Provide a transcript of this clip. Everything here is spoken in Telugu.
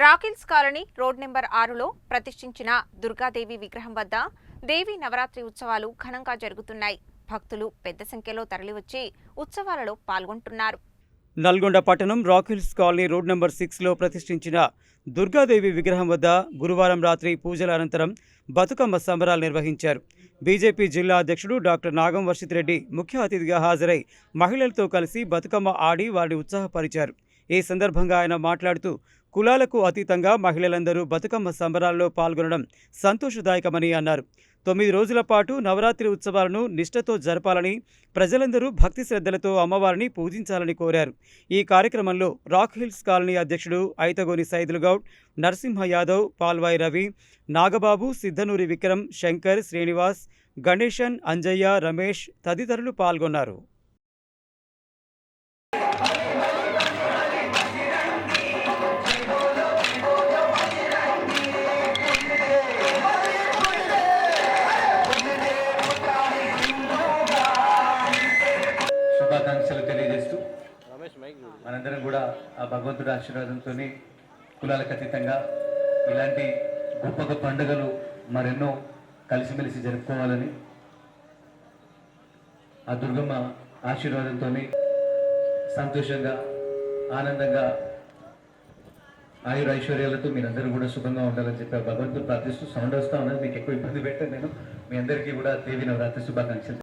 రాకిల్స్ కాలనీ రోడ్ నెంబర్ ఆరులో ప్రతిష్ఠించిన దుర్గాదేవి విగ్రహం వద్ద దేవి నవరాత్రి ఉత్సవాలు ఘనంగా జరుగుతున్నాయి. భక్తులు పెద్ద సంఖ్యలో తరలివచ్చి ఉత్సవాలలో పాల్గొంటున్నారు. నల్గొండ పట్టణం రాకిల్స్ కాలనీ రోడ్ నంబర్ సిక్స్లో ప్రతిష్ఠించిన దుర్గాదేవి విగ్రహం వద్ద గురువారం రాత్రి పూజల అనంతరం బతుకమ్మ సంబరాలు నిర్వహించారు. బీజేపీ జిల్లా అధ్యక్షుడు డాక్టర్ నాగం వర్షిత్ రెడ్డి ముఖ్య అతిథిగా హాజరై మహిళలతో కలిసి బతుకమ్మ ఆడి వారిని ఉత్సాహపరిచారు. ఈ సందర్భంగా ఆయన మాట్లాడుతూ కులాలకు అతీతంగా మహిళలందరూ బతుకమ్మ సంబరాల్లో పాల్గొనడం సంతోషదాయకమని అన్నారు. తొమ్మిది రోజుల పాటు నవరాత్రి ఉత్సవాలను నిష్ఠతో జరపాలని ప్రజలందరూ భక్తి శ్రద్ధలతో అమ్మవారిని పూజించాలని కోరారు. ఈ కార్యక్రమంలో రాక్ హిల్స్ కాలనీ అధ్యక్షుడు ఐతగోని సైదులు గౌడ్ నరసింహ యాదవ్ పాల్వాయి రవి నాగబాబు సిద్ధనూరి విక్రమ్ శంకర్ శ్రీనివాస్ గణేశన్ అంజయ్య రమేష్ తదితరులు పాల్గొన్నారు. శుభాకాంక్షలు తెలియజేస్తూ మనందరం కూడా ఆ భగవంతుడి ఆశీర్వాదంతో కులాలకు అతీతంగా ఇలాంటి గొప్ప గొప్ప పండుగలు మరెన్నో కలిసిమెలిసి జరుపుకోవాలని ఆ దుర్గమ్మ ఆశీర్వాదంతో సంతోషంగా ఆనందంగా ఆయుర ఐశ్వర్యాలతో మీరందరూ కూడా సుఖంగా ఉండాలని చెప్పి భగవంతుడు ప్రార్థిస్తూ సౌండ్ వస్తా ఉన్నది. మీకు ఎక్కువ ఇబ్బంది పెట్టాను నేను. మీ అందరికీ కూడా దేవి నవరాత్రి శుభాకాంక్షలు.